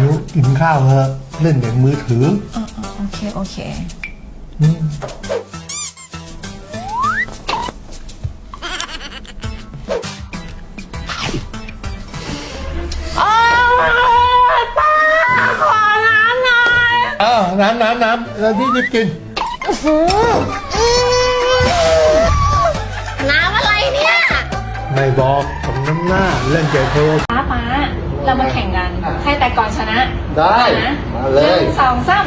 ยุกินข้าวเถอะเล่นแต่มือถืออ๋ออ๋อโอเค โอเค อืมโอ้ป้าขอน้ำหน่อยอ้าวน้ำน้ำน้ำแล้วที่จะกิน น้ำอะไรเนี่ย ไม่บอกผมน้ำหน้าเล่นแต่โทร ป้าป้า เรามาแข่งกัน ใครแต่ก่อนชนะได้ นะมาเลยหนึ่งสองสาม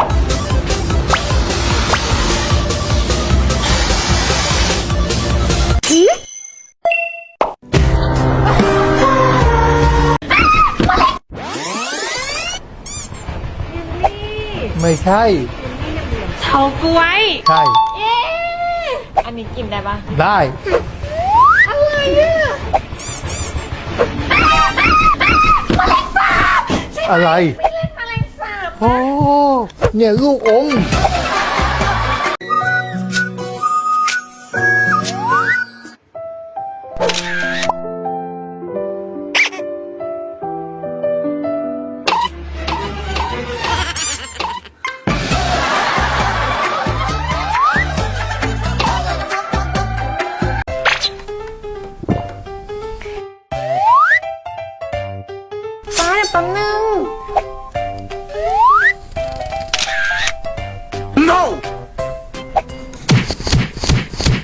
ไม่ใช่ เฉาก๊วย ใช่ เย้ อันนี้กินได้ปะได้ อะไรเนี่ย อะไร ไม่เล่นแมลงสาบโอ้ เนี่ยลูกอม นึง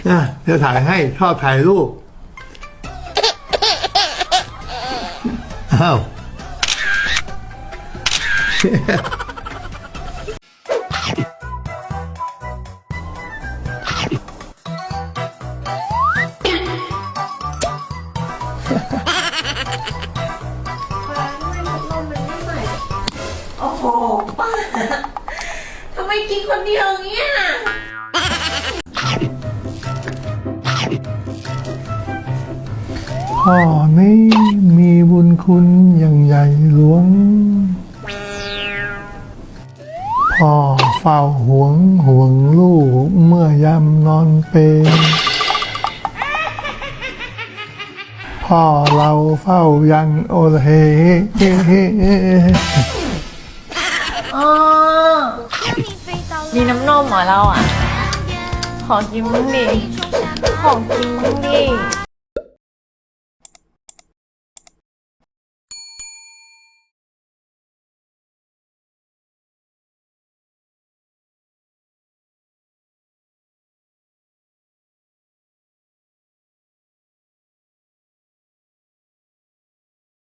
นะเดี๋ยวถ่ายให้ชอบถ่ายรูปอ้าว โอ้โหป้าทำไมกินคนเดียวเงี้ยพ่อนี้มีบุญคุณอย่างใหญ่หลวง พ่อเฝ้าห่วงห่วงลูกเมื่อยามนอนเป็นพ่อเราเฝ้ายังโอละเฮ ออ มีน้ำนมเหรอเราอะ ขอกินมึงดิ ขอกินมึงดิ